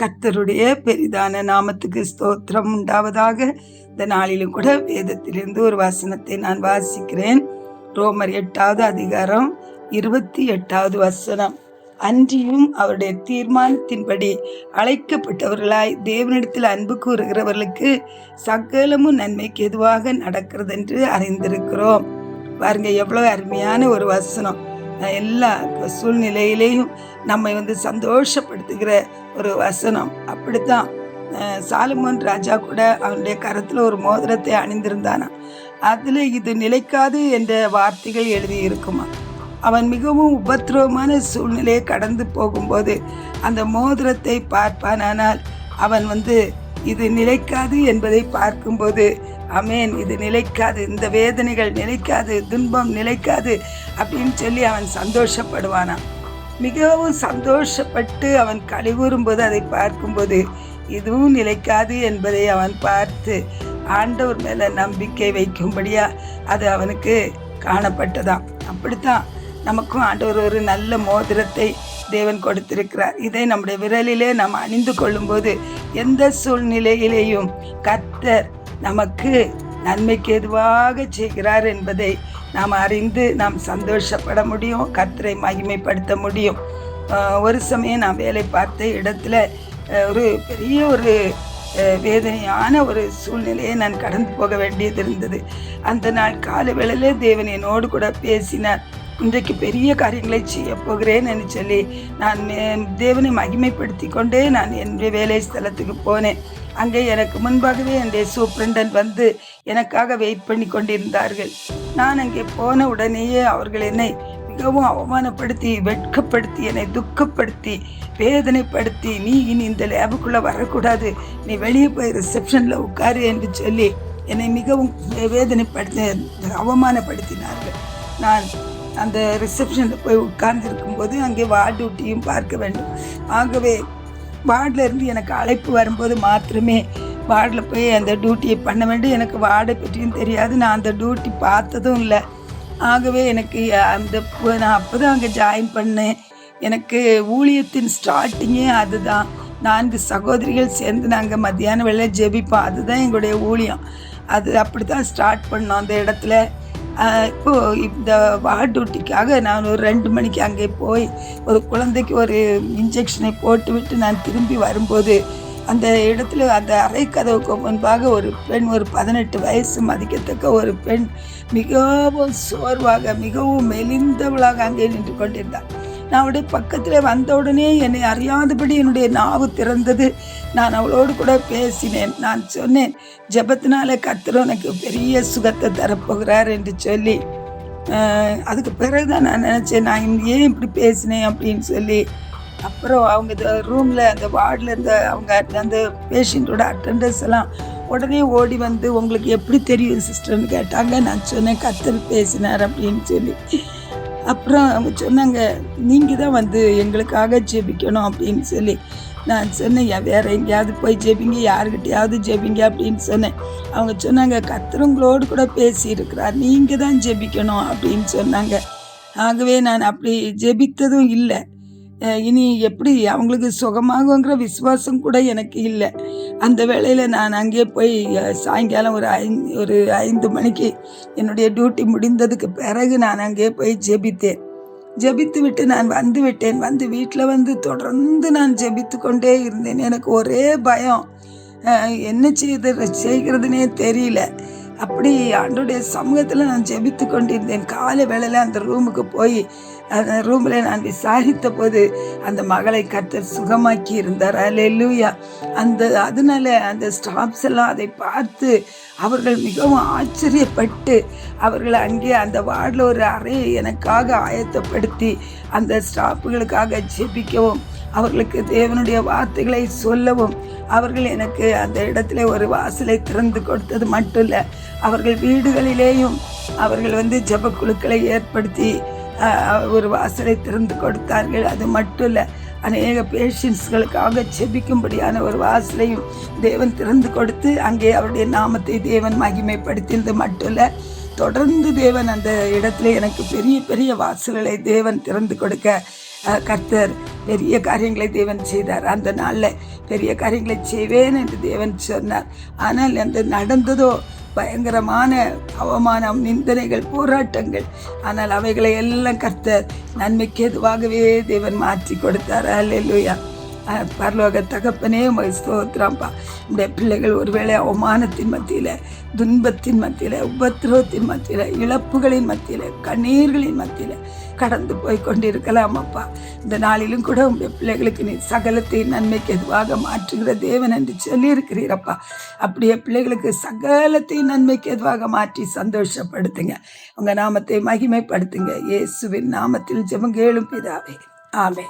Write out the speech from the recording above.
கர்த்தருடைய பெரிதான நாமத்துக்கு ஸ்தோத்திரம் உண்டாவதாக இந்த நாளிலும் கூட வேதத்திலிருந்து ஒரு வசனத்தை நான் வாசிக்கிறேன். ரோமர் எட்டாவது அதிகாரம் இருபத்தி எட்டாவது வசனம். அன்றியும் அவருடைய தீர்மானத்தின்படி அழைக்கப்பட்டவர்களாய் தேவனிடத்தில் அன்பு கூறுகிறவர்களுக்கு சகலமும் நன்மைக்கு எதுவாக நடக்கிறது என்று அறிந்திருக்கிறோம். பாருங்க எவ்வளோ அருமையான ஒரு வசனம். எல்லா சூழ்நிலையிலையும் நம்மை வந்து சந்தோஷப்படுத்துகிற ஒரு வசனம். அப்படித்தான். சாலுமோன் ராஜா கூட அவனுடைய கரத்தில் ஒரு மோதிரத்தை அணிந்திருந்தானா. அதில் இது நிலைக்காது என்ற வார்த்தைகள் எழுதி இருக்குமா அவன் மிகவும் உபத்திரவமான சூழ்நிலையை கடந்து போகும்போது அந்த மோதிரத்தை பார்ப்பானானால் அவன் வந்து இது நிலைக்காது என்பதை பார்க்கும்போது அமேன் இது நிலைக்காது இந்த வேதனைகள் நிலைக்காது துன்பம் நிலைக்காது அப்படின்னு சொல்லி அவன் சந்தோஷப்படுவானான் மிகவும் சந்தோஷப்பட்டு அவன் கழிவுறும்போது அதை பார்க்கும்போது இதுவும் நிலைக்காது என்பதை அவன் பார்த்து ஆண்டவர் மேலே நம்பிக்கை வைக்கும்படியா அது அவனுக்கு காணப்பட்டதாம். அப்படித்தான் நமக்கும் ஆண்டவர் ஒரு நல்ல மோதிரத்தை தேவன் கொடுத்திருக்கிறார். இதை நம்முடைய விரலிலே நாம் அணிந்து கொள்ளும்போது எந்த சூழ்நிலையிலேயும் கர்த்தர் நமக்கு நன்மைக்கு எதுவாக செய்கிறார் என்பதை நாம் அறிந்து நாம் சந்தோஷப்பட முடியும் கர்த்தரை மகிமைப்படுத்த முடியும். ஒரு சமயம் நான் வேலை பார்த்த இடத்துல ஒரு பெரிய ஒரு வேதனையான ஒரு சூழ்நிலையை நான் கடந்து போக வேண்டியது இருந்தது. அந்த நாள் காலை வேளையிலே தேவன் என்னோடு கூட பேசினார். இன்றைக்கு பெரிய காரியங்களை செய்ய போகிறேன்னு சொல்லி நான் மே- தேவனை மகிமைப்படுத்தி கொண்டே நான் என்னுடைய வேலை ஸ்தலத்துக்கு போனேன். அங்கே எனக்கு முன்பாகவே என்னுடைய சூப்ரண்டன் வந்து எனக்காக வெயிட் பண்ணி கொண்டிருந்தார்கள். நான் அங்கே போன உடனேயே அவர்கள் என்னை மிகவும் அவமானப்படுத்தி வெட்கப்படுத்தி என்னை துக்கப்படுத்தி வேதனைப்படுத்தி நீ இனி இந்த லேபுக்குள்ளே வரக்கூடாது. நீ வெளியே போய் ரிசப்ஷனில் உட்காரு என்று சொல்லி என்னை மிகவும் வேதனைப்படுத்தி அவமானப்படுத்தினார்கள். நான் அந்த ரிசப்ஷனில் போய் உட்கார்ந்துருக்கும் போது அங்கே வார்டு ஊட்டியும் பார்க்க வேண்டும். ஆகவே வார்டிலேருந்து எனக்கு அழைப்பு வரும்போது மாத்திரமே வார்டில் போய் அந்த டியூட்டியை பண்ண வேண்டும். எனக்கு வார்டை பற்றியும் தெரியாது. நான் அந்த டியூட்டி பார்த்ததும் இல்லை. ஆகவே எனக்கு அந்த நான் அப்போ தான் அங்கே ஜாயின் பண்ணேன். எனக்கு ஊழியத்தின் ஸ்டார்டிங்கே அதுதான். நான்கு சகோதரிகள் சேர்ந்து நாங்கள் மத்தியான வேலை ஜெபிப்போம். அதுதான் எங்களுடைய ஊழியம். அது அப்படி தான் ஸ்டார்ட் பண்ணோம் அந்த இடத்துல. இந்த வார்டு டியூட்டிக்காக நான் ஒரு ரெண்டு மணிக்கு அங்கே போய் ஒரு குழந்தைக்கு ஒரு இன்ஜெக்ஷனை போட்டு விட்டு நான் திரும்பி வரும்போது அந்த இடத்துல அந்த அறை கதவுக்கு முன்பாக ஒரு பெண் ஒரு பதினெட்டு வயசு மதிக்கத்தக்க ஒரு பெண் மிகவும் சோர்வாக மிகவும் மெலிந்தவளாக அங்கே நின்று கொண்டிருந்தாள். நான் அவளுடைய பக்கத்தில் வந்த உடனே என்னை அறியாதபடி என்னுடைய நாவு திறந்தது. நான் அவளோடு கூட பேசினேன். நான் சொன்னேன் ஜபத்தினால கத்துற உனக்கு பெரிய சுகத்தை தரப்போகிறார் என்று சொல்லி. அதுக்கு அதுக்கு பிறகுதான் நான் நினச்சேன் நான் ஏன் இப்படி பேசினேன்? அப்படின்னு சொல்லி. அப்புறம் அவங்க ரூமில் அந்த வார்டில் இருந்த அவங்க அந்த பேஷண்ட்டோட அட்டண்டர்ஸ் எல்லாம் உடனே ஓடி வந்து உங்களுக்கு எப்படி தெரியும் சிஸ்டர்னு கேட்டாங்க. நான் சொன்னேன் கத்தர் பேசினார் அப்படின்னு சொல்லி. அப்புறம் அவங்க சொன்னாங்க நீங்கள் தான் வந்து எங்களுக்காக ஜெபிக்கணும் அப்படின்னு சொல்லி. நான் சொன்னேன் வேறு எங்கேயாவது போய் ஜெபிங்க யாருக்கிட்டையாவது ஜெபிங்க அப்படின்னு சொன்னேன். அவங்க சொன்னாங்க கத்திரங்களோடு கூட பேசியிருக்கிறார் நீங்கள் தான் ஜெபிக்கணும் அப்படின்னு சொன்னாங்க. ஆகவே நான் அப்படி ஜெபித்ததும் இல்லை. இனி எப்படி அவங்களுக்கு சுகமாகுங்கிற விசுவாசம் கூட எனக்கு இல்லை. அந்த வேளையில் நான் அங்கே போய் சாயங்காலம் ஒரு ஐந்து ஒரு ஐந்து மணிக்கு என்னுடைய டியூட்டி முடிந்ததுக்கு பிறகு நான் அங்கே போய் ஜெபித்தேன். ஜெபித்து விட்டு நான் வந்து விட்டேன். வந்து வீட்டில் வந்து தொடர்ந்து நான் ஜெபித்து கொண்டே இருந்தேன். எனக்கு ஒரே பயம். என்ன செய்து செய்கிறதுனே தெரியல. அப்படி ஆண்டோடைய சமூகத்தில் நான் ஜெபித்து கொண்டிருந்தேன். காலை வேளையில் அந்த ரூமுக்கு போய் அந்த ரூமில் நான் விசாரித்த போது அந்த மகளை கர்த்தர் சுகமாக்கி இருந்தார். அல்லேலூயா அந்த அதனால அந்த ஸ்டாஃப்ஸ் எல்லாம் அதை பார்த்து அவர்கள் மிகவும் ஆச்சரியப்பட்டு அவர்கள் அங்கே அந்த வார்டில் ஒரு அறையை எனக்காக ஆயத்தப்படுத்தி அந்த ஸ்டாஃப்களுக்காக ஜெபிக்கவும் அவர்களுக்கு தேவனுடைய வார்த்தைகளை சொல்லவும் அவர்கள் எனக்கு அந்த இடத்துல ஒரு வாசலை திறந்து கொடுத்தது மட்டும் இல்லை அவர்கள் வீடுகளிலேயும் அவர்கள் வந்து ஜெப குழுக்களை ஏற்படுத்தி ஒரு வாசலை திறந்து கொடுத்தார்கள். அது மட்டும் இல்லை அநேக பேஷண்ட்ஸ்களுக்காக செபிக்கும்படியான ஒரு வாசலையும் தேவன் திறந்து கொடுத்து அங்கே அவருடைய நாமத்தை தேவன் மகிமைப்படுத்தினது மட்டும் இல்லை தொடர்ந்து தேவன் அந்த இடத்துல எனக்கு பெரிய பெரிய வாசல்களை தேவன் திறந்து கொடுக்க கர்த்தர் பெரிய காரியங்களை தேவன் செய்தார். அந்த நாளில் பெரிய காரியங்களை செய்வேன் என்று தேவன் சொன்னார். ஆனால் அந்த நடந்ததோ பயங்கரமான அவமானம் நிந்தனைகள் போராட்டங்கள். ஆனால் அவைகளை எல்லாம் கர்த்தர் நன்மைக்கு எதுவாகவே தேவன் மாற்றி கொடுத்தார். அல்லேலூயா பரலோக தகப்பனே உமக்கு ஸ்தோத்திரம்ப்பா இந்த பிள்ளைகள் ஒருவேளை அவமானத்தின் மத்தியில் துன்பத்தின் மத்தியில் உபத்திரவத்தின் மத்தியில் இழப்புகளின் மத்தியில் கண்ணீர்களின் மத்தியில் கடந்து போய் கொண்டிருக்கலாம் அப்பா. இந்த நாளிலும் கூட உங்கள் பிள்ளைகளுக்கு நீ சகலத்தை நன்மைக்கு எதுவாக மாற்றுகிற தேவன் என்று சொல்லியிருக்கிறீரப்பா அப்படியே பிள்ளைகளுக்கு சகலத்தையும் நன்மைக்கு எதுவாக மாற்றி சந்தோஷப்படுத்துங்க. உங்கள் நாமத்தை மகிமைப்படுத்துங்க. இயேசுவின் நாமத்தில் ஜெபங்கேளும் பிதாவே. ஆமே